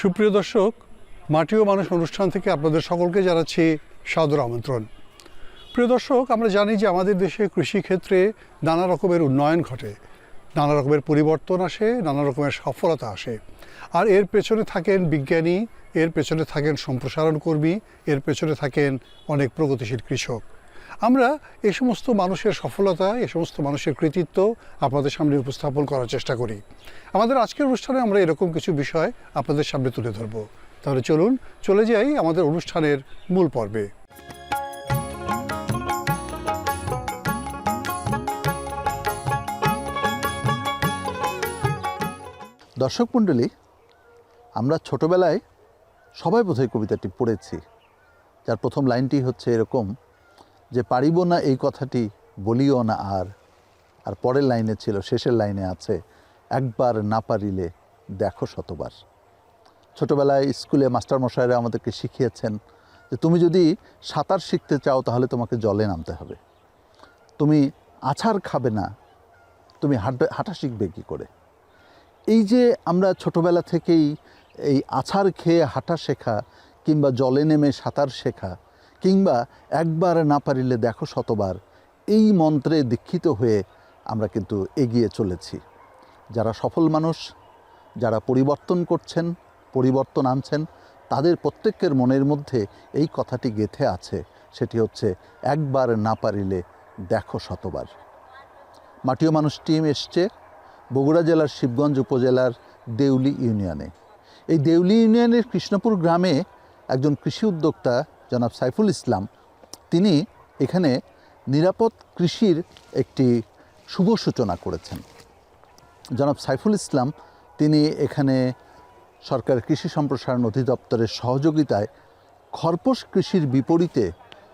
সুপ্রিয় দর্শক, মাটি ও মানুষ অনুষ্ঠান থেকে আপনাদের সকলকে জানাচ্ছি সাদর আমন্ত্রণ। প্রিয় দর্শক, আমরা জানি যে আমাদের দেশে কৃষিক্ষেত্রে নানা রকমের উন্নয়ন ঘটে। নানা রকমের পরিবর্তন আসে, নানা রকমের সফলতা আসে। আর এর পেছনে থাকেন বিজ্ঞানী, এর পেছনে থাকেন সম্প্রসারণ কর্মী এর পেছনে থাকেন অনেক প্রগতিশীল কৃষক। আমরা এ সমস্ত মানুষের সফলতা, এ সমস্ত মানুষের কৃতিত্ব আপনাদের সামনে উপস্থাপন করার চেষ্টা করি। আমাদের আজকের অনুষ্ঠানে আমরা এরকম কিছু বিষয় আপনাদের সামনে তুলে ধরব। তাহলে চলুন, চলে যাই আমাদের অনুষ্ঠানের মূল পর্বে। দর্শক মণ্ডলী, আমরা ছোটবেলায় সবাই বোধহয় কবিতাটি পড়েছি। যার প্রথম লাইনটি হচ্ছে এরকম যে পারিব না এই কথাটি, বলিও না আর। আর পরের লাইনে ছিল, শেষের লাইনে আছে, একবার না পারিলে দেখো শতবার। ছোটোবেলায় স্কুলে মাস্টারমশাইরা আমাদেরকে শিখিয়েছেন যে তুমি যদি সাঁতার শিখতে চাও তাহলে তোমাকে জলে নামতে হবে। তুমি আছাড় খাবে না, তুমি হাঁটা হাঁটা শিখবে কী করে? এই যে আমরা ছোটোবেলা থেকেই এই আছাড় খেয়ে হাঁটা শেখা কিংবা জলে নেমে সাঁতার শেখা কিংবা একবার না পারিলে দেখো শতবার, এই মন্ত্রে দীক্ষিত হয়ে আমরা কিন্তু এগিয়ে চলেছি। যারা সফল মানুষ, যারা পরিবর্তন করছেন, পরিবর্তন আনছেন, তাদের প্রত্যেকের মনের মধ্যে এই কথাটি গেথে আছে, সেটি হচ্ছে, একবার না পারিলে দেখো শতবার। মাটিও মানুষ টিম এসছে বগুড়া জেলার শিবগঞ্জ উপজেলার দেউলি ইউনিয়নে। এই দেউলি ইউনিয়নের কৃষ্ণপুর গ্রামে একজন কৃষি উদ্যোক্তা জনাব সাইফুল ইসলাম, তিনি এখানে নিরাপদ কৃষির একটি শুভ সূচনা করেছেন। জনাব সাইফুল ইসলাম, তিনি এখানে সরকার কৃষি সম্প্রসারণ অধিদপ্তরের সহযোগিতায় খরপোশ কৃষির বিপরীতে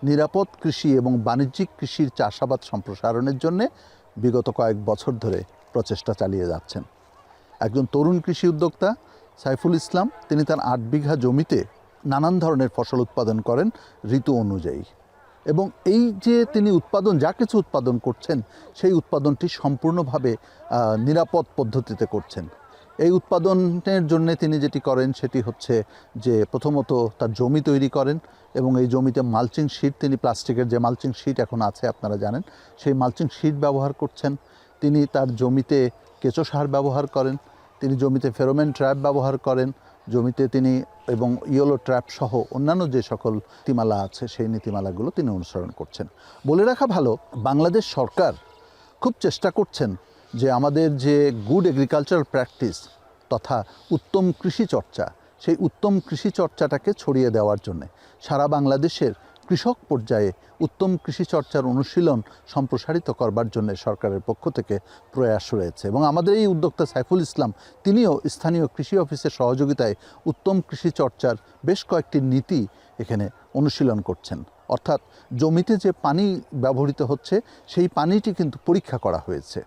নিরাপদ কৃষি এবং বাণিজ্যিক কৃষির চাষাবাদ সম্প্রসারণের জন্য বিগত কয়েক বছর ধরে প্রচেষ্টা চালিয়ে যাচ্ছেন। একজন তরুণ কৃষি উদ্যোক্তা সাইফুল ইসলাম, তিনি তার আট বিঘা জমিতে নানান ধরনের ফসল উৎপাদন করেন ঋতু অনুযায়ী। এবং এই যে তিনি উৎপাদন, যা কিছু উৎপাদন করছেন, সেই উৎপাদনটি সম্পূর্ণভাবে নিরাপদ পদ্ধতিতে করছেন। এই উৎপাদনের জন্য তিনি যেটি করেন, সেটি হচ্ছে যে প্রথমত তার জমি তৈরি করেন এবং এই জমিতে মালচিং শিট, তিনি প্লাস্টিকের যে মালচিং শিট এখন আছে আপনারা জানেন, সেই মালচিং শিট ব্যবহার করছেন। তিনি তার জমিতে কেঁচো সার ব্যবহার করেন, তিনি জমিতে ফেরোমেন ট্র্যাপ ব্যবহার করেন জমিতে তিনি এবং ইয়েলো ট্র্যাপ সহ অন্যান্য যে সকল নীতিমালা আছে, সেই নীতিমালাগুলো তিনি অনুসরণ করছেন। বলে রাখা ভালো, বাংলাদেশ সরকার খুব চেষ্টা করছেন যে আমাদের যে গুড এগ্রিকালচারাল প্র্যাকটিস তথা উত্তম কৃষি চর্চা, সেই উত্তম কৃষি চর্চাটাকে ছড়িয়ে দেওয়ার জন্যে। সারা বাংলাদেশের কৃষক পর্যায়ে উত্তম কৃষি চর্চার অনুশীলন সম্প্রসারিত করবার জন্য সরকারের পক্ষ থেকে প্রয়াস রয়েছে। এবং আমাদের এই উদ্যোক্তা সাইফুল ইসলাম, তিনিও স্থানীয় কৃষি অফিসের সহযোগিতায় উত্তম কৃষি চর্চার বেশ কয়েকটি নীতি এখানে অনুশীলন করছেন। অর্থাৎ জমিতে যে পানি ব্যবহৃত হচ্ছে, সেই পানিটি কিন্তু পরীক্ষা করা হয়েছে।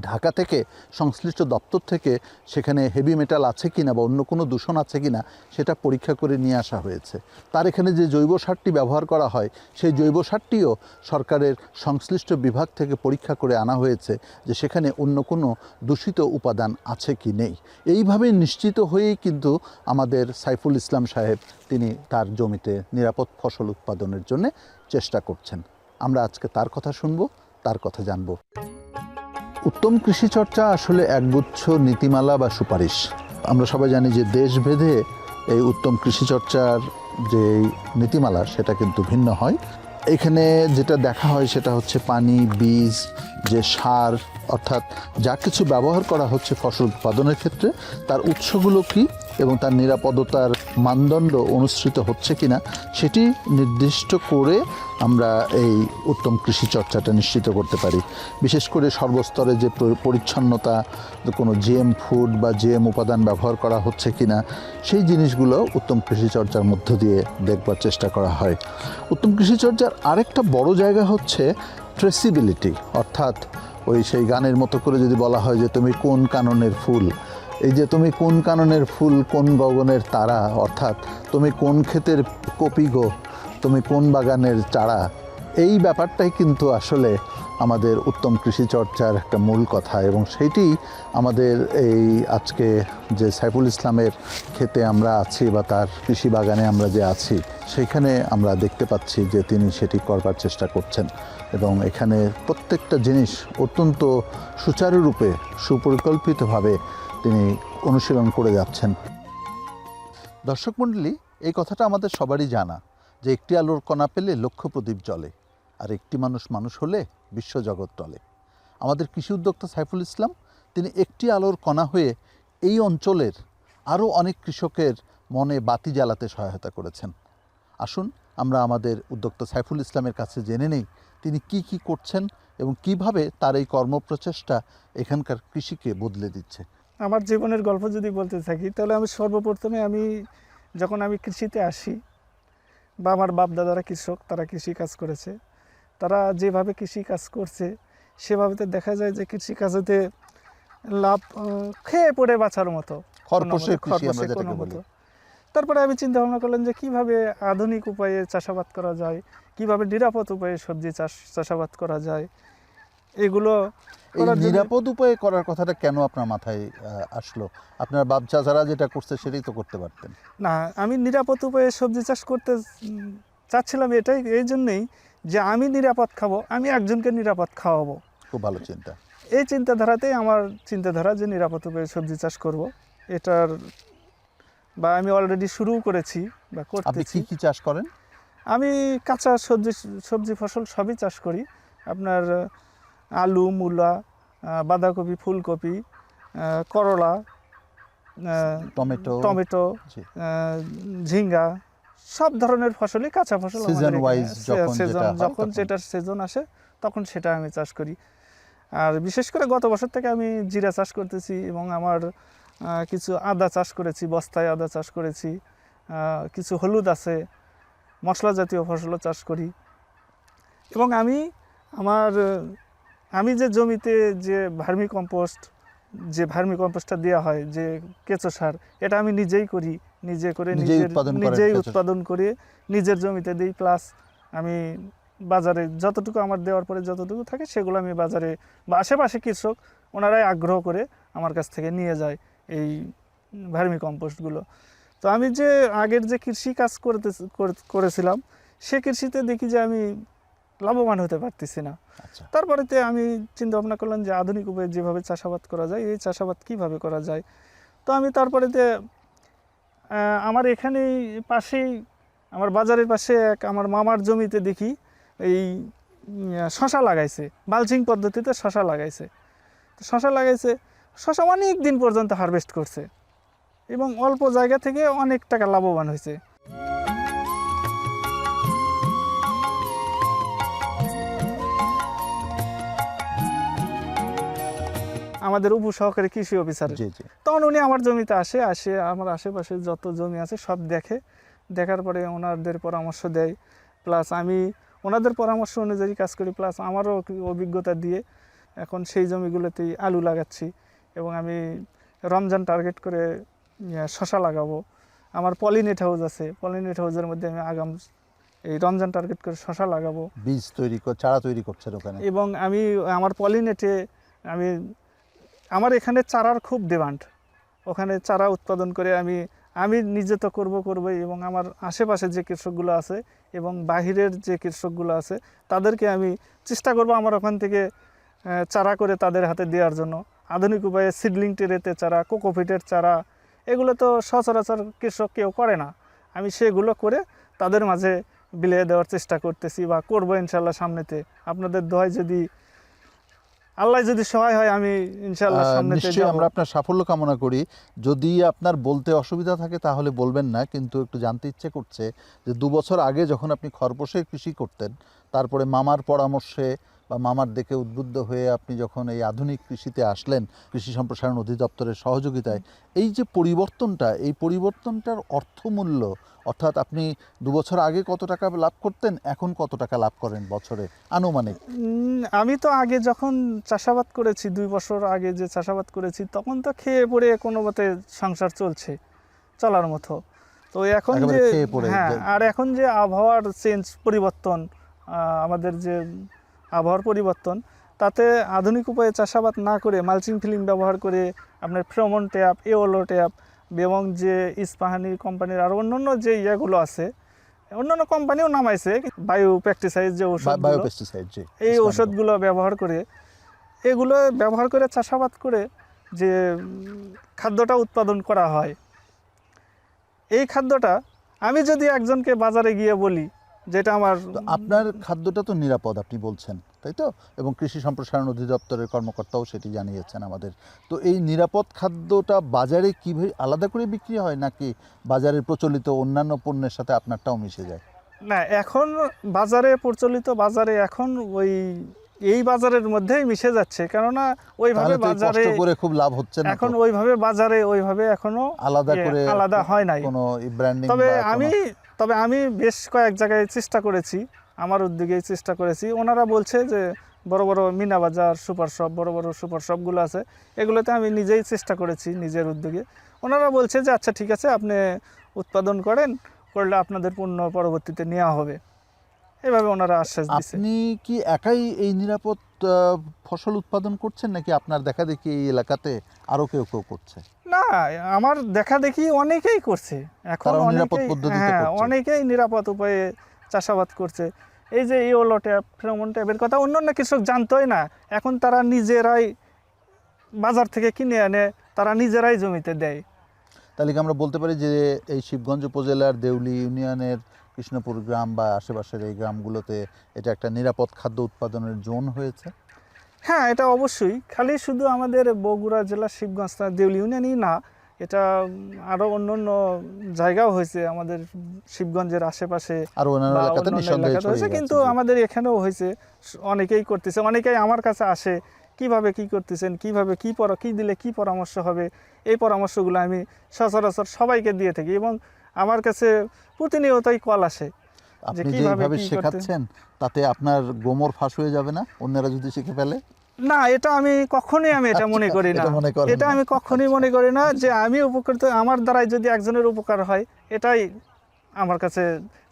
ঢাকা থেকে সংশ্লিষ্ট দপ্তর থেকে সেখানে হেভি মেটাল আছে কিনা বা অন্য কোনো দূষণ আছে কিনা সেটা পরীক্ষা করে নিয়ে আসা হয়েছে। তার এখানে যে জৈব সারটি ব্যবহার করা হয়, সেই জৈব সারটিও সরকারের সংশ্লিষ্ট বিভাগ থেকে পরীক্ষা করে আনা হয়েছে যে সেখানে অন্য কোনো দূষিত উপাদান আছে কি নেই। এইভাবে নিশ্চিত হয়েই কিন্তু আমাদের সাইফুল ইসলাম সাহেব তিনি তার জমিতে নিরাপদ ফসল উৎপাদনের জন্য চেষ্টা করছেন। আমরা আজকে তার কথা শুনব, তার কথা জানব। উত্তম কৃষি চর্চা আসলে একগুচ্ছ নীতিমালা বা সুপারিশ। আমরা সবাই জানি যে দেশভেদে এই উত্তম কৃষি চর্চার যে নীতিমালা, সেটা কিন্তু ভিন্ন হয়। এখানে যেটা দেখা হয় সেটা হচ্ছে পানি, বীজ যে সার, অর্থাৎ যা কিছু ব্যবহার করা হচ্ছে ফসল উৎপাদনের ক্ষেত্রে, তার উৎসগুলো কী এবং তার নিরাপদতার মানদণ্ড অনুসৃত হচ্ছে কিনা, সেটি নির্দিষ্ট করে আমরা এই উত্তম কৃষি চর্চাটা নিশ্চিত করতে পারি। বিশেষ করে সর্বস্তরে যে পরিচ্ছন্নতা, কোনো জিএম ফুড বা জিএম উপাদান ব্যবহার করা হচ্ছে কিনা, সেই জিনিসগুলো উত্তম কৃষি চর্চার মধ্য দিয়ে দেখবার চেষ্টা করা হয়। উত্তম কৃষি চর্চার আরেকটা বড় জায়গা হচ্ছে ট্রেসিবিলিটি অর্থাৎ ওই সেই গানের মতো করে যদি বলা হয় যে তুমি কোন কাননের ফুল, এই যে তুমি কোন কাননের ফুল, কোন গগনের তারা, অর্থাৎ তুমি কোন ক্ষেতের কপি গো, তুমি কোন বাগানের চারা, এই ব্যাপারটাই কিন্তু আসলে আমাদের উত্তম কৃষি চর্চার একটা মূল কথা এবং সেইটি আমাদের এই আজকে যে সাইফুল ইসলামের ক্ষেতে আমরা আছি বা তার কৃষি বাগানে আমরা যে আছি, সেখানে আমরা দেখতে পাচ্ছি যে তিনি সেটি করবার চেষ্টা করছেন। এবং এখানে প্রত্যেকটা জিনিস অত্যন্ত সুচারুরূপে, সুপরিকল্পিতভাবে তিনি অনুশীলন করে যাচ্ছেন। দর্শক মণ্ডলী, এই কথাটা আমাদের সবারই জানা যে একটি আলোর কণা পেলে লক্ষ প্রদীপ জ্বলে, আর একটি মানুষ মানুষ হলে বিশ্বজগৎ টলে। আমাদের কৃষি উদ্যোক্তা সাইফুল ইসলাম, তিনি একটি আলোর কণা হয়ে এই অঞ্চলের আরও অনেক কৃষকের মনে বাতি জ্বালাতে সহায়তা করেছেন। আসুন আমরা আমাদের উদ্যোক্তা সাইফুল ইসলামের কাছে জেনে নেই তিনি কি কি করছেন এবং কীভাবে তার এই কর্মপ্রচেষ্টা এখানকার কৃষিকে বদলে দিচ্ছে? আমার জীবনের গল্প যদি বলতে থাকি তাহলে আমি সর্বপ্রথমে আমি যখন আমি কৃষিতে আসি বা আমার বাপ দাদারা কৃষক তারা কৃষি কাজ করেছে তারা যেভাবে কৃষি কাজ করছে সেভাবে তো দেখা যায় যে কৃষি কাজেতে লাভ খেয়ে পড়ে বাঁচার মতে, খরপোশে কোনো মতো। তারপরে আমি চিন্তা ভাবনা করলাম যে কীভাবে আধুনিক উপায়ে চাষাবাদ করা যায় কীভাবে নিরাপদ উপায়ে সবজি চাষ চাষাবাদ করা যায় এগুলো এই নিরাপদ উপায়ে করার কথাটা কেন আপনার মাথায় আসলো? আপনার বাপ চাচারা যেটা করছে সেটাই তো করতে পারতেন। না আমি নিরাপদ উপায়ে সবজি চাষ করতে চাচ্ছিলাম এটাই এই জন্যেই যে আমি নিরাপদ খাব আমি একজনকে নিরাপদ খাওয়াবো। খুব ভালো চিন্তা। এই চিন্তাধারাতেই আমার চিন্তাধারা যে নিরাপদ উপায়ে সবজি চাষ করব এটার বা আমি অলরেডি শুরু করেছি বা আপনি করতেছি কি কি চাষ করেন আমি কাঁচা সবজি সবজি ফসল সবই চাষ করি আপনার আহ, আলু মূলা আহ, বাঁধাকপি ফুলকপি আহ, করলা আহ, টমেটো টমেটো জি। আহ, ঝিঙ্গা সব ধরনের ফসলই কাঁচা ফসল আমাদের Season এখানে- wise যখন season- যেটা হয় যখন তখন। যেটার সিজন আসে তখন সেটা আমি চাষ করি আর বিশেষ করে গত বছর থেকে আমি জিরা চাষ করতেছি এবং আমার আহ, কিছু আদা চাষ করেছি বস্তায় আদা চাষ করেছি কিছু হলুদ আছে মশলা জাতীয় ফসলও চাষ করি। এবং আমি আমার আমি যে জমিতে যে ভার্মি কম্পোস্ট যে ভার্মি কম্পোস্টটা দেওয়া হয় যে কেঁচো সার এটা আমি নিজেই করি নিজে করে নিজের নিজেই উৎপাদন করে নিজের জমিতে দিই প্লাস আমি বাজারে যতটুকু আমার দেওয়ার পরে যতটুকু থাকে সেগুলো আমি বাজারে বা আশেপাশে কৃষক ওনারাই আগ্রহ করে আমার কাছ থেকে নিয়ে যায়। এই ভার্মি কম্পোস্টগুলো তো আমি যে আগের যে কৃষি কাজ করতে করেছিলাম সে কৃষিতে দেখি যে আমি লাভবান হতে পারতেছি না। আচ্ছা। তারপরেতে আমি চিন্তা ভাবনা করলাম যে আধুনিক উপায়ে যেভাবে চাষাবাদ করা যায় এই চাষাবাদ কীভাবে করা যায়? তো আমি তারপরেতে আমার এখানেই পাশেই আমার বাজারের পাশে এক আমার মামার জমিতে দেখি এই শশা লাগাইছে। মালচিং পদ্ধতিতে শশা লাগাইছে। তো শশা লাগাইছে শশা অনেক দিন পর্যন্ত হারভেস্ট করছে এবং অল্প জায়গা থেকে অনেক টাকা লাভবান হয়েছে। আমাদের উপসহকারী কৃষি অফিসার তখন উনি আমার জমিতে আসে আসে আমার আশেপাশে যত জমি আছে সব দেখে। দেখার পরে ওনাদের পরামর্শ দেয়। প্লাস আমি ওনাদের পরামর্শ অনুযায়ী কাজ করি প্লাস আমারও অভিজ্ঞতা দিয়ে এখন সেই জমিগুলোতেই আলু লাগাচ্ছি। এবং আমি রমজান টার্গেট করে শশা লাগাবো। আমার পলিনেট হাউস আছে পলিনেট হাউসের মধ্যে আমি আগাম এই রমজান টার্গেট করে শশা লাগাবো। বীজ তৈরি কর চারা তৈরি করছেন ওখানে? এবং আমি আমার পলিনেটে আমি আমার এখানে চারার খুব ডিমান্ড ওখানে চারা উৎপাদন করে আমি আমি নিজে তো করব করবই এবং আমার আশেপাশে যে কৃষকগুলো আছে এবং বাহিরের যে কৃষকগুলো আছে তাদেরকে আমি চেষ্টা করব আমার ওখান থেকে চারা করে তাদের হাতে দেওয়ার জন্য। আধুনিক উপায়ে সিডলিং টেরেতে চারা কোকোপিটের চারা এগুলো তো সচরাচর কৃষক কেউ করে না। আমি সেগুলো করে তাদের মাঝে বিলিয়ে দেওয়ার চেষ্টা করতেছি বা করব ইনশাল্লাহ সামনেতে। আপনাদের দোয়ায় যদি আল্লাহ যদি সহায় হয় আমি ইনশাল্লাহ আহ, সামনেতে নিশ্চয়ই আমরা আপনার সাফল্য কামনা করি। যদি আপনার বলতে অসুবিধা থাকে তাহলে বলবেন না কিন্তু একটু জানতে ইচ্ছে করছে যে দু বছর আগে যখন আপনি খরপোশে কৃষি করতেন তারপরে মামার পরামর্শে বা মামার দেখে উদ্বুদ্ধ হয়ে আপনি যখন এই আধুনিক কৃষিতে আসলেন কৃষি সম্প্রসারণ অধিদপ্তরের সহযোগিতায় এই যে পরিবর্তনটা এই পরিবর্তনটার অর্থমূল্য অর্থাৎ আপনি দু বছর আগে কত টাকা লাভ করতেন এখন কত টাকা লাভ করেন বছরে? আনুমানিক। আমি তো আগে যখন চাষাবাদ করেছি দুই বছর আগে যে চাষাবাদ করেছি তখন তো খেয়ে পড়ে কোনো মতে সংসার চলছে চলার মতো। তো এখন যে হ্যাঁ আর এখন যে আবহাওয়ার চেঞ্জ পরিবর্তন আমাদের যে আবহাওয়ার পরিবর্তন তাতে আধুনিক উপায়ে চাষাবাদ না করে মালচিং ফিলিং ব্যবহার করে আপনার ফ্রমন ট্যাপ এওলো ট্যাপ এবং যে ইস্পাহানি কোম্পানির আরও অন্যান্য যে ইয়েগুলো আছে অন্যান্য কোম্পানিও নামাইছে বায়ো প্যাকটিসাইজ যে ওষুধ এই ওষুধগুলো ব্যবহার করে এগুলো ব্যবহার করে চাষাবাদ করে যে খাদ্যটা উৎপাদন করা হয়। এই খাদ্যটা আমি যদি একজনকে বাজারে গিয়ে বলি যেটা আমার আপনার খাদ্যটা তো নিরাপদ আপনি বলছেন তাই তো? এবং কৃষি সম্প্রসারণ অধিদপ্তরের কর্মকর্তাও সেটি জানিয়েছেন আমাদের। তো এই নিরাপদ খাদ্যটা বাজারে কীভাবে আলাদা করে বিক্রি হয় নাকি বাজারের প্রচলিত অন্যান্য পণ্যের সাথে আপনারটাও মিশে যায়? না এখন বাজারে প্রচলিত বাজারে এখন ওই এই বাজারের মধ্যেই মিশে যাচ্ছে। কেননা ওইভাবে বাজারে করে খুব লাভ হচ্ছে না এখন ওইভাবে বাজারে ওইভাবে এখনও আলাদা ইয়ে, করে আলাদা হয় নাই। কোনো ব্র্যান্ডিং তবে আমি তবে আমি বেশ কয়েক জায়গায় চেষ্টা করেছি, আমার উদ্যোগে চেষ্টা করেছি। ওনারা বলছে যে বড় বড় মিনা বাজার, সুপার শপ, বড় বড় সুপার শপগুলো আছে, এগুলোতে আমি নিজেই চেষ্টা করেছি নিজের উদ্যোগে। ওনারা বলছে যে আচ্ছা ঠিক আছে, আপনি উৎপাদন করেন, করলে আপনাদের পণ্য পরবর্তীতে নেওয়া হবে। এভাবে ওনারা আশ্বাস দিচ্ছে আপনি কি একাই এই নিরাপদ ফসল উৎপাদন করছেন, নাকি আপনার দেখা দেখি এই এলাকাতে আরও কেউ কেউ করছে? না আমার দেখা দেখি অনেকেই করছে। এখন নিরাপদ অনেকেই পদ্ধতিতে হ্যাঁ অনেকেই নিরাপদ উপায়ে চাষাবাদ করছে। এই যে ইওলো ট্যাপ ফ্রেমন ট্যাপের কথা অন্যান্য কৃষক জানতোই না। এখন তারা নিজেরাই বাজার থেকে কিনে আনে তারা নিজেরাই জমিতে দেয়। তাহলে কি আমরা বলতে পারি যে এই শিবগঞ্জ উপজেলার দেউলি ইউনিয়নের কৃষ্ণপুর গ্রাম বা আশেপাশের এই গ্রামগুলোতে এটা একটা নিরাপদ খাদ্য উৎপাদনের জোন হয়েছে? হ্যাঁ এটা অবশ্যই। খালি শুধু আমাদের বগুড়া জেলার শিবগঞ্জ দেউলি ইউনিয়নই না এটা আরও অন্য অন্য জায়গাও হয়েছে আমাদের শিবগঞ্জের আশেপাশে আর হয়েছে কিন্তু আমাদের এখানেও হয়েছে অনেকেই করতেছে অনেকেই আমার কাছে আসে কীভাবে কি করতেছেন কীভাবে কি পর কি দিলে কি পরামর্শ হবে এই পরামর্শগুলো আমি সচরাচর সবাইকে দিয়ে থাকি এবং আমার কাছে প্রতিনিয়তই কল আসে। আপনি যেভাবে শেখাচ্ছেন তাতে আপনার গোমর ফাঁস হয়ে যাবে না? অন্যরা যদি শিখে ফেলে? না এটা আমি কখনোই আমি এটা মনে করি না। এটা। আমি কখনোই মনে করি না যে আমি উপকৃত আমার দ্বারাই যদি একজনের উপকার হয় এটাই আমার কাছে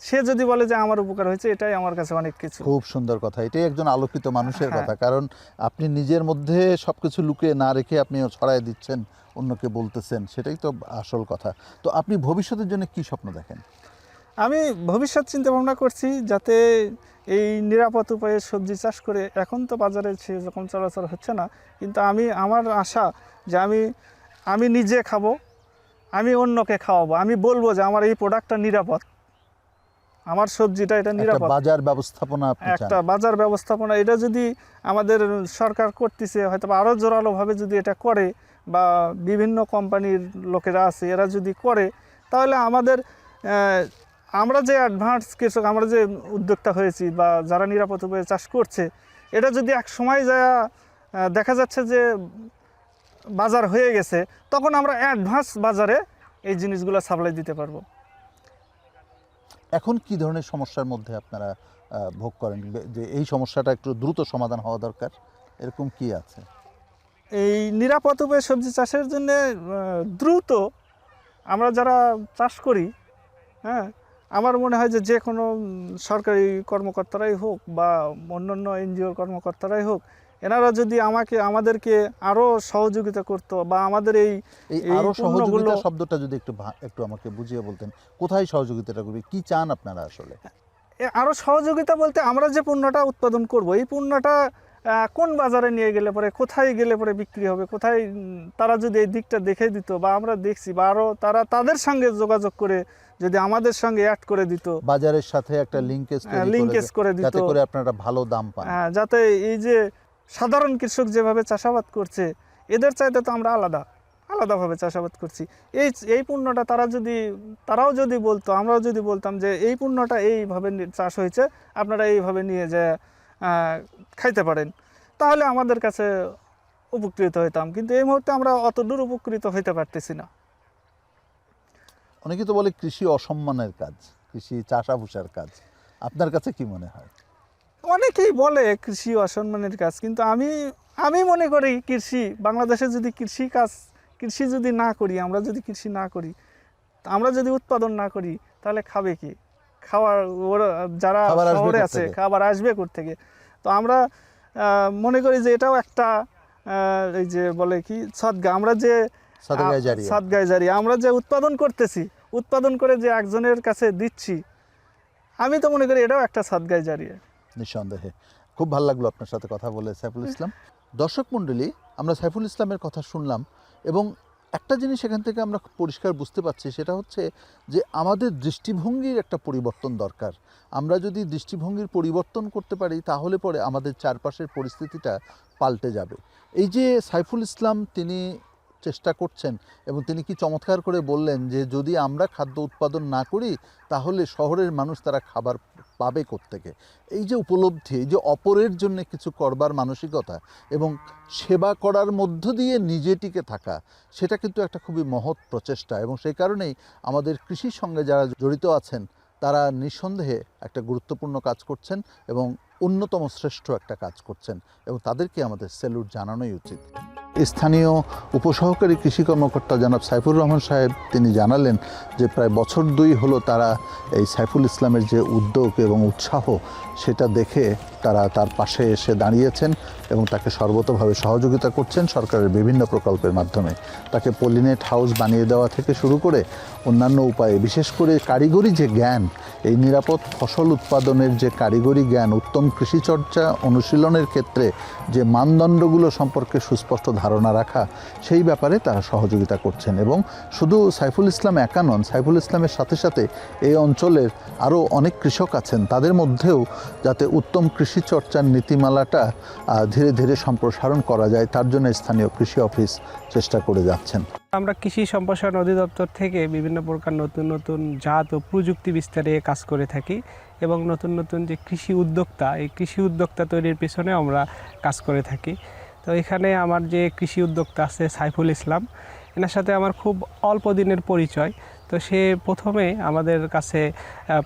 সে যদি বলে যে আমার উপকার হয়েছে এটাই আমার কাছে অনেক কিছু। খুব সুন্দর কথা। এটাই একজন আলোকিত মানুষের হ্যাঁ। কথা। কারণ আপনি নিজের মধ্যে সবকিছু লুকিয়ে না রেখে আপনি ছড়াই দিচ্ছেন অন্যকে বলতেছেন সেটাই তো আসল কথা। তো আপনি ভবিষ্যতের জন্য কি স্বপ্ন দেখেন? আমি ভবিষ্যৎ চিন্তা ভাবনা করছি যাতে এই নিরাপদ উপায়ে সবজি চাষ করে এখন তো বাজারে সে সেরকম চলাচল হচ্ছে না কিন্তু আমি আমার আশা যে আমি আমি নিজে খাব আমি অন্যকে খাওয়াবো আমি বলব যে আমার এই প্রোডাক্টটা নিরাপদ। আমার সবজিটা এটা নিরাপদ। বাজার ব্যবস্থাপনা একটা বাজার ব্যবস্থাপনা এটা যদি আমাদের সরকার করতেছে হয়তো বা আরও জোরালোভাবে যদি এটা করে বা বিভিন্ন কোম্পানির লোকেরা আছে এরা যদি করে তাহলে আমাদের আমরা যে অ্যাডভান্স কৃষক আমরা যে উদ্যোক্তা হয়েছি বা যারা নিরাপদ উপায়ে চাষ করছে এটা যদি এক সময় যা দেখা যাচ্ছে যে বাজার হয়ে গেছে তখন আমরা অ্যাডভান্স বাজারে এই জিনিসগুলো সাপ্লাই দিতে পারব। এখন কি ধরনের সমস্যার মধ্যে আপনারা ভোগ করেন? যে এই সমস্যাটা একটু দ্রুত সমাধান হওয়া দরকার এরকম কি আছে? এই নিরাপদ উপায়ে সবজি চাষের জন্য দ্রুত আমরা যারা চাষ করি হ্যাঁ আমার মনে হয় যে যে কোনো সরকারি কর্মকর্তারাই হোক বা অন্যান্য এনজিওর কর্মকর্তারাই হোক এনারা যদি আমাকে আমাদেরকে আরও সহযোগিতা করতো বা আমাদের এই এই এই আরও সহযোগিতা শব্দটা যদি একটু একটু আমাকে বুঝিয়ে বলতেন কোথায় সহযোগিতাটা করবে কি চান আপনারা আসলে? আরও সহযোগিতা বলতে আমরা যে পণ্যটা উৎপাদন করব এই পণ্যটা কোন বাজারে নিয়ে গেলে পরে কোথায় গেলে পরে বিক্রি হবে কোথায় তারা যদি এই দিকটা দেখে দিত বা আমরা দেখছি বা আরও তারা তাদের সঙ্গে যোগাযোগ করে যদি আমাদের সঙ্গে অ্যাড করে দিত। বাজারের সাথে একটা লিঙ্কেজ লিঙ্কেজ করে দিত। যাতে করে আপনারা ভালো দাম পান। হ্যাঁ, যাতে এই যে সাধারণ কৃষক যেভাবে চাষাবাদ করছে এদের চাইতে তো আমরা আলাদা আলাদাভাবে চাষাবাদ করছি। এই এই পণ্যটা তারা যদি তারাও যদি বলতো আমরাও যদি বলতাম যে এই পণ্যটা এইভাবে চাষ হয়েছে আপনারা এইভাবে নিয়ে যে খাইতে পারেন তাহলে আমাদের কাছে উপকৃত হইতাম। কিন্তু এই মুহূর্তে আমরা অত দূর উপকৃত হইতে পারতেছি না। অনেকে তো বলে কৃষি অসম্মানের কাজ কৃষি চাষাভুষার কাজ। আপনার কাছে কি মনে হয়? অনেকেই বলে কৃষি অসম্মানের কাজ কিন্তু আমি আমি মনে করি কৃষি বাংলাদেশে যদি কৃষি কাজ কৃষি যদি না করি আমরা যদি কৃষি না করি আমরা যদি উৎপাদন না করি তাহলে খাবে কি? খাওয়ার ওরা যারা শহরে আছে খাবার আসবে থেকে? তো আমরা মনে করি যে এটাও একটা এই যে বলে কি সদগা আমরা যে সাদাগায়ে জারিয়া আমরা যে উৎপাদন করতেছি উৎপাদন করে যে একজনের কাছে দিচ্ছি আমি তো মনে করি এটাও একটা সাদগায় জারিয়া নিঃসন্দেহে। খুব ভালো লাগল আপনার সাথে কথা বলে সাইফুল ইসলাম। দর্শক মণ্ডলী আমরা সাইফুল ইসলামের কথা শুনলাম এবং একটা জিনিস এখান থেকে আমরা পরিষ্কার বুঝতে পারছি সেটা হচ্ছে যে আমাদের দৃষ্টিভঙ্গির একটা পরিবর্তন দরকার। আমরা যদি দৃষ্টিভঙ্গির পরিবর্তন করতে পারি তাহলে পরে আমাদের চারপাশের পরিস্থিতিটা পাল্টে যাবে। এই যে সাইফুল ইসলাম তিনি চেষ্টা করছেন এবং তিনি কি চমৎকার করে বললেন যে যদি আমরা খাদ্য উৎপাদন না করি, তাহলে শহরের মানুষ তারা খাবার পাবে কোত্থেকে? এই যে উপলব্ধি, এই যে অপরের জন্য কিছু করবার মানসিকতা এবং সেবা করার মধ্য দিয়ে নিজে টিকে থাকা, সেটা কিন্তু একটা খুবই মহৎ প্রচেষ্টা এবং সেই কারণেই আমাদের কৃষির সঙ্গে যারা জড়িত আছেন, তারা নিঃসন্দেহে একটা গুরুত্বপূর্ণ কাজ করছেন এবং অন্যতম শ্রেষ্ঠ একটা কাজ করছেন এবং তাদেরকে আমাদের স্যালুট জানানোই উচিত। স্থানীয় উপসহকারী কৃষি কর্মকর্তা জনাব সাইফুর রহমান সাহেব, তিনি জানালেন যে প্রায় বছর দুই হলো তারা এই সাইফুল ইসলামের যে উদ্যোগ এবং উৎসাহ, সেটা দেখে তারা তার পাশে এসে দাঁড়িয়েছেন এবং তাকে সর্বতভাবে সহযোগিতা করছেন সরকারের বিভিন্ন প্রকল্পের মাধ্যমে। তাকে পলিনেট হাউস বানিয়ে দেওয়া থেকে শুরু করে অন্যান্য উপায়ে, বিশেষ করে কারিগরি যে জ্ঞান, এই নিরাপদ ফসল উৎপাদনের যে কারিগরি জ্ঞান, উত্তম কৃষিচর্চা অনুশীলনের ক্ষেত্রে যে মানদণ্ডগুলো সম্পর্কে সুস্পষ্ট ধারণা রাখা, সেই ব্যাপারে তারা সহযোগিতা করছেন এবং শুধু সাইফুল ইসলাম একা নন, সাইফুল ইসলামের সাথে সাথে এই অঞ্চলের আরও অনেক কৃষক আছেন। তাদের মধ্যেও যাতে উত্তম কৃষি চর্চার নীতিমালাটা ধীরে ধীরে সম্প্রসারণ করা যায়, তার জন্য স্থানীয় কৃষি অফিস চেষ্টা করে যাচ্ছেন। আমরা কৃষি সম্প্রসারণ অধিদপ্তর থেকে বিভিন্ন প্রকার নতুন নতুন জাত ও প্রযুক্তি বিস্তারে কাজ করে থাকি। এবং নতুন নতুন যে কৃষি উদ্যোক্তা, এই কৃষি উদ্যোক্তা তৈরির পেছনে আমরা কাজ করে থাকি। তো এখানে আমার যে কৃষি উদ্যোক্তা আছে সাইফুল ইসলাম, এনার সাথে আমার খুব অল্প দিনের পরিচয়। তো সে প্রথমে আমাদের কাছে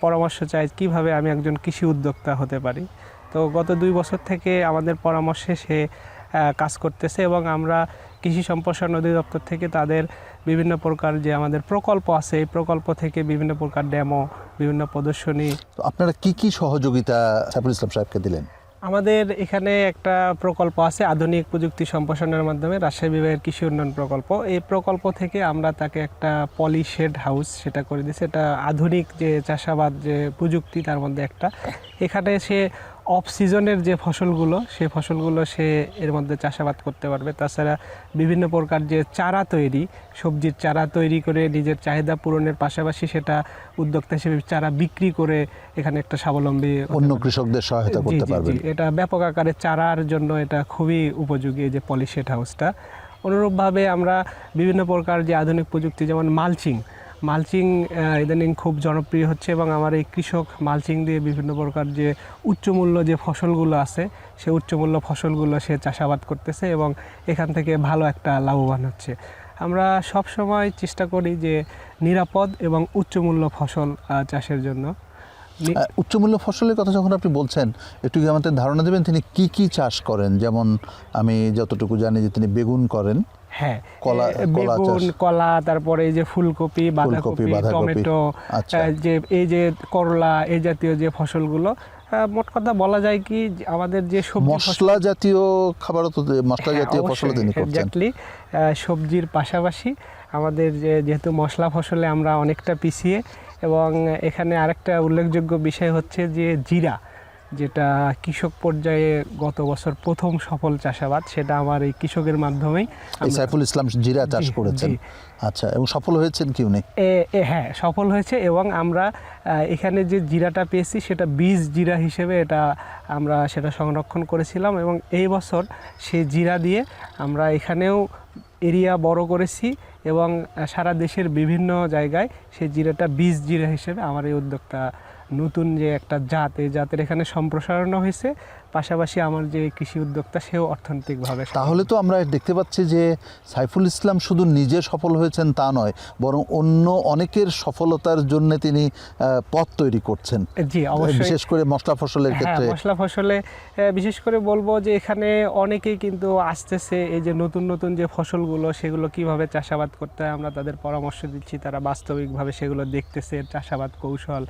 পরামর্শ চায় কীভাবে আমি একজন কৃষি উদ্যোক্তা হতে পারি। তো গত দুই বছর থেকে আমাদের পরামর্শে সে কাজ করতেছে এবং আমরা কৃষি সম্প্রসারণ অধিদপ্তর থেকে তাদের বিভিন্ন প্রকার যে আমাদের প্রকল্প আছে এই প্রকল্প থেকে বিভিন্ন প্রকার ডেমো বিভিন্ন প্রদর্শনী। আপনারা কি কি সহযোগিতা সাইফুল ইসলাম সাহেবকে দিলেন? আমাদের এখানে একটা প্রকল্প আছে আধুনিক প্রযুক্তি সম্প্রসারণের মাধ্যমে রাজশাহী বিভাগের কৃষি উন্নয়ন প্রকল্প। এই প্রকল্প থেকে আমরা তাকে একটা পলিশেড হাউস সেটা করে দিয়েছি। এটা আধুনিক যে চাষাবাদ যে প্রযুক্তি তার মধ্যে একটা। এখানে সে অফ সিজনের যে ফসলগুলো সেই ফসলগুলো সে এর মধ্যে চাষাবাদ করতে পারবে। তাছাড়া বিভিন্ন প্রকার যে চারা তৈরি সবজির চারা তৈরি করে নিজের চাহিদা পূরণের পাশাপাশি সেটা উদ্যোক্তা হিসেবে চারা বিক্রি করে এখানে একটা স্বাবলম্বী অন্য পারবে। কৃষকদের সহায়তা করতে জি, এটা ব্যাপক আকারে চারার জন্য এটা খুবই উপযোগী যে পলিশেড হাউসটা। অনুরূপভাবে আমরা বিভিন্ন প্রকার যে আধুনিক প্রযুক্তি যেমন মালচিং মালচিং ইদানিং খুব জনপ্রিয় হচ্ছে এবং আমার এই কৃষক মালচিং দিয়ে বিভিন্ন প্রকার যে উচ্চমূল্য যে ফসলগুলো আছে, সে উচ্চমূল্য ফসলগুলো সে চাষাবাদ করতেছে এবং এখান থেকে ভালো একটা লাভবান হচ্ছে। আমরা সব সময় চেষ্টা করি যে নিরাপদ এবং উচ্চমূল্য ফসল চাষের জন্য। উচ্চমূল্য ফসলের কথা যখন আপনি বলছেন, একটু আমাদের ধারণা দেবেন তিনি কি কি চাষ করেন? যেমন আমি যতটুকু জানি যে তিনি বেগুন করেন। হ্যাঁ কলা- বেগুন কলা তারপরে এই যে ফুলকপি বাঁধাকপি টমেটো আচ্ছা। যে এই যে করলা এই জাতীয় যে ফসলগুলো মোট কথা বলা যায় কি আমাদের যে সবজি মশলা জাতীয় খাবারও তো মশলা হ্যাঁ, জাতীয় ফসল তিনি করছেন। সবজির পাশাপাশি আমাদের যে যেহেতু মশলা ফসলে আমরা অনেকটা পিছিয়ে এবং এখানে আরেকটা উল্লেখযোগ্য বিষয় হচ্ছে যে জিরা। যেটা কৃষক পর্যায়ে গত বছর প্রথম সফল চাষাবাদ সেটা আমার এই কৃষকের মাধ্যমেই সাইফুল ইসলাম জিরা চাষ করেছেন। আচ্ছা এবং সফল হয়েছেন কি উনি? হ্যাঁ সফল হয়েছে এবং আমরা এখানে যে জিরাটা পেয়েছি সেটা বীজ জিরা হিসেবে এটা আমরা সেটা সংরক্ষণ করেছিলাম এবং এই বছর সেই জিরা দিয়ে আমরা এখানেও এরিয়া বড় করেছি এবং সারা দেশের বিভিন্ন জায়গায় সেই জিরাটা বীজ জিরা হিসেবে আমার এই উদ্যোক্তা নতুন যে একটা জাত এই জাতের এখানে সম্প্রসারণও হয়েছে। পাশাপাশি আমার যে কৃষি উদ্যোক্তা সেও অর্থনৈতিকভাবে তাহলে তো আমরা দেখতে পাচ্ছি যে সাইফুল ইসলাম শুধু নিজে সফল হয়েছেন তা নয় বরং অন্য অনেকের সফলতার জন্য তিনি পথ তৈরি করছেন। জি অবশ্যই। বিশেষ করে মশলা ফসলের হ্যাঁ ক্ষেত্রে। মশলা ফসলে বিশেষ করে বলব যে এখানে অনেকেই কিন্তু আসতেছে এই যে নতুন নতুন যে ফসলগুলো সেগুলো কীভাবে চাষাবাদ করতে হয় আমরা তাদের পরামর্শ দিচ্ছি তারা বাস্তবিকভাবে সেগুলো দেখতেছে চাষাবাদ কৌশল।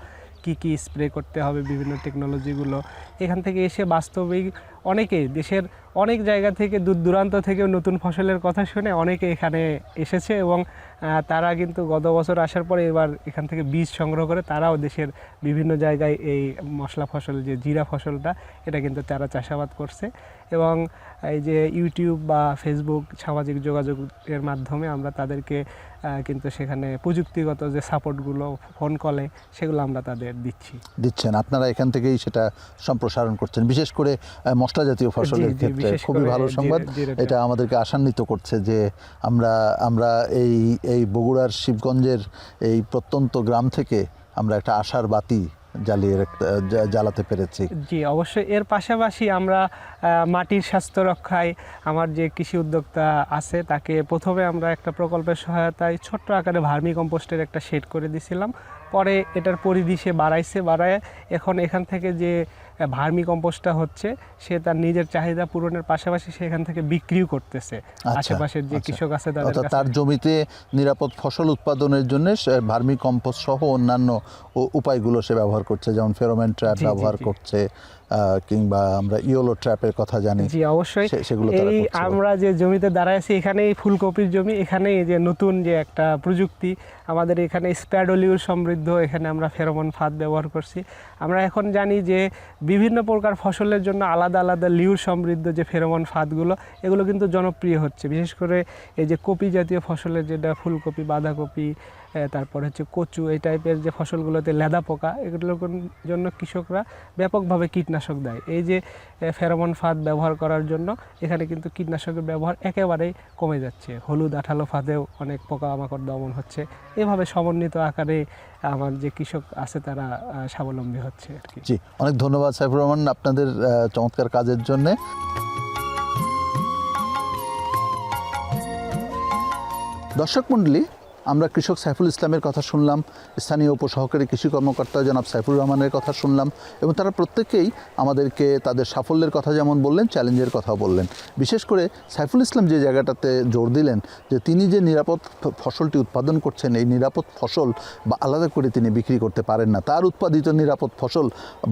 কি কি স্প্রে করতে হবে বিভিন্ন টেকনোলজিগুলো এখান থেকে এসে বাস্তবিক অনেকেই দেশের অনেক জায়গা থেকে দূর দূরান্ত থেকেও নতুন ফসলের কথা শুনে অনেকে এখানে এসেছে এবং তারা কিন্তু গত বছর আসার পরে এবার এখান থেকে বীজ সংগ্রহ করে তারাও দেশের বিভিন্ন জায়গায় এই মশলা ফসল যে জিরা ফসলটা, এটা কিন্তু তারা চাষাবাদ করছে। এবং এই যে ইউটিউব বা ফেসবুক সামাজিক যোগাযোগের মাধ্যমে আমরা তাদেরকে কিন্তু সেখানে প্রযুক্তিগত যে সাপোর্টগুলো ফোন কলে সেগুলো আমরা তাদের দিচ্ছি। দিচ্ছেন। আপনারা এখান থেকেই সেটা সম্প্রসারণ করছেন। বিশেষ করে মশলা জাতীয় ফসলের ক্ষেত্রে বিশেষ খুবই ভালো সংবাদ। এটা আমাদেরকে আশান্বিত করছে যে আমরা আমরা এই এই বগুড়ার শিবগঞ্জের এই প্রত্যন্ত গ্রাম থেকে আমরা একটা আশার বাতি জ্বালিয়ে জ্বালাতে পেরেছি। জি, অবশ্যই। এর পাশাপাশি আমরা মাটির স্বাস্থ্য রক্ষায় আমার যে কৃষি উদ্যোক্তা আছে, তাকে প্রথমে আমরা একটা প্রকল্পের সহায়তায় ছোট্ট আকারে ভার্মি কম্পোস্টের একটা শেড করে দিছিলাম। পরে এটার পরিধি সে বাড়াইছে, বাড়ায় এখন এখান থেকে যে ভার্মি কম্পোস্টটা হচ্ছে সে তার নিজের চাহিদা পূরণের পাশাপাশি সে এখান থেকে বিক্রিও করতেছে। আচ্ছা, আশেপাশের যে আচ্ছা। কৃষক আছে তাদের তার জমিতে নিরাপদ ফসল উৎপাদনের জন্য ভার্মি কম্পোস্ট সহ অন্যান্য উপায়গুলো সে ব্যবহার করছে যেমন ফেরোমেন ট্র্যাপ ব্যবহার করছে কিংবা আমরা ইয়োলো ট্র্যাপের কথা জানি। জি অবশ্যই। সেগুলো এই আমরা যে জমিতে দাঁড়ায় আছি এখানে এই ফুলকপির জমি এখানেই যে নতুন যে একটা প্রযুক্তি আমাদের এখানে স্প্যাডোলিউর সমৃদ্ধ, এখানে আমরা ফেরোমন ফাঁদ ব্যবহার করছি। আমরা এখন জানি যে বিভিন্ন প্রকার ফসলের জন্য আলাদা আলাদা লিউর সমৃদ্ধ যে ফেরোমন ফাঁদগুলো, এগুলো কিন্তু জনপ্রিয় হচ্ছে। বিশেষ করে এই যে কপি জাতীয় ফসলের যেটা ফুলকপি, বাঁধাকপি তারপর হচ্ছে কচু, এই টাইপের যে ফসলগুলোতে লেদা পোকা, এগুলোর জন্য কৃষকরা ব্যাপকভাবে কীটনাশক দেয়? এই যে ফেরোমন ফাঁদ ব্যবহার করার জন্য এখানে কিন্তু কীটনাশকের ব্যবহার একেবারেই কমে যাচ্ছে। হলুদ, আঠালো ফাঁদেও অনেক পোকা পোকামাকড় দমন হচ্ছে। এভাবে সমন্বিত আকারে আমার যে কৃষক আছে তারা স্বাবলম্বী হচ্ছে আর কি। জি, অনেক ধন্যবাদ সাইফুর রহমান আপনাদের চমৎকার কাজের জন্যে। দর্শক মণ্ডলী আমরা কৃষক সাইফুল ইসলামের কথা শুনলাম, স্থানীয় উপসহকারী কৃষি কর্মকর্তা জনাব সাইফুর রহমানের কথা শুনলাম, এবং তারা প্রত্যেকেই আমাদেরকে তাদের সাফল্যের কথা যেমন বললেন, চ্যালেঞ্জের কথাও বললেন। বিশেষ করে সাইফুল ইসলাম যে জায়গাটাতে জোর দিলেন, যে তিনি যে নিরাপদ ফসলটি উৎপাদন করছেন, এই নিরাপদ ফসল বা আলাদা করে তিনি বিক্রি করতে পারেন না। তার উৎপাদিত নিরাপদ ফসল,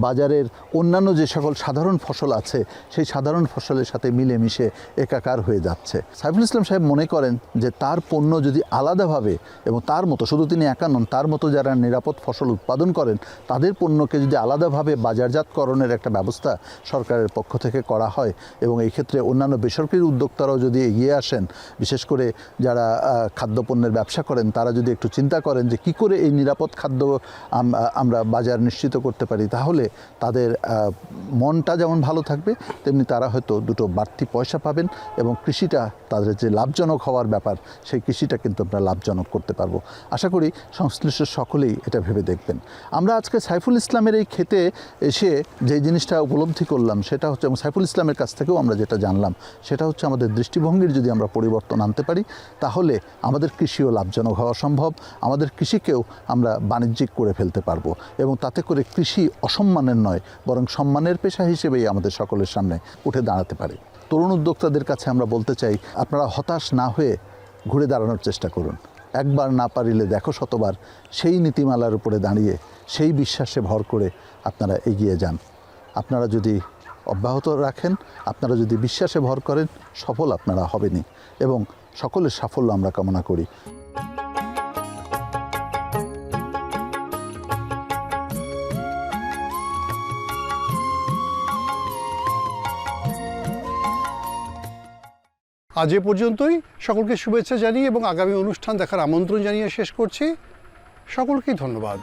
বাজারের অন্যান্য যে সকল সাধারণ ফসল আছে, সেই সাধারণ ফসলের সাথে মিলেমিশে একাকার হয়ে যাচ্ছে। সাইফুল ইসলাম সাহেব মনে করেন যে তার পণ্য যদি আলাদাভাবে এবং তার মতো, শুধু তিনি একা নন, তার মতো যারা নিরাপদ ফসল উৎপাদন করেন, তাদের পণ্যকে যদি আলাদাভাবে বাজারজাতকরণের একটা ব্যবস্থা সরকারের পক্ষ থেকে করা হয় এবং এই ক্ষেত্রে অন্যান্য বেসরকারি উদ্যোক্তারাও যদি এগিয়ে আসেন, বিশেষ করে যারা খাদ্যপণ্যের ব্যবসা করেন, তারা যদি একটু চিন্তা করেন যে কি করে এই নিরাপদ খাদ্য আমরা বাজার নিশ্চিত করতে পারি, তাহলে তাদের মনটা যেমন ভালো থাকবে, তেমনি তারা হয়তো দুটো বাড়তি পয়সা পাবেন এবং কৃষিটা তাদের যে লাভজনক হওয়ার ব্যাপার, সেই কৃষিটা কিন্তু আমরা লাভজনক করতে পারব। আশা করি সংশ্লিষ্ট সকলেই এটা ভেবে দেখবেন। আমরা আজকে সাইফুল ইসলামের এই খেতে এসে যে জিনিসটা উপলব্ধি করলাম সেটা হচ্ছে এবং সাইফুল ইসলামের কাছ থেকেও আমরা যেটা জানলাম, সেটা হচ্ছে আমাদের দৃষ্টিভঙ্গির যদি আমরা পরিবর্তন আনতে পারি, তাহলে আমাদের কৃষিও লাভজনক হওয়া সম্ভব, আমাদের কৃষিকেও আমরা বাণিজ্যিক করে ফেলতে পারব এবং তাতে করে কৃষি অসম্মানের নয়, বরং সম্মানের পেশা হিসেবেই আমাদের সকলের সামনে উঠে দাঁড়াতে পারে। তরুণ উদ্যোক্তাদের কাছে আমরা বলতে চাই, আপনারা হতাশ না হয়ে ঘুরে দাঁড়ানোর চেষ্টা করুন। একবার না পারিলে দেখো শতবার সেই নীতিমালার উপরে দাঁড়িয়ে, সেই বিশ্বাসে ভর করে আপনারা এগিয়ে যান। আপনারা যদি অব্যাহত রাখেন, আপনারা যদি বিশ্বাসে ভর করেন, সফল আপনারা হবেনি এবং সকলের সাফল্য আমরা কামনা করি। আজ এ পর্যন্তই। সকলকে শুভেচ্ছা জানিয়ে এবং আগামী অনুষ্ঠান দেখার আমন্ত্রণ জানিয়ে শেষ করছি। সকলকেই ধন্যবাদ।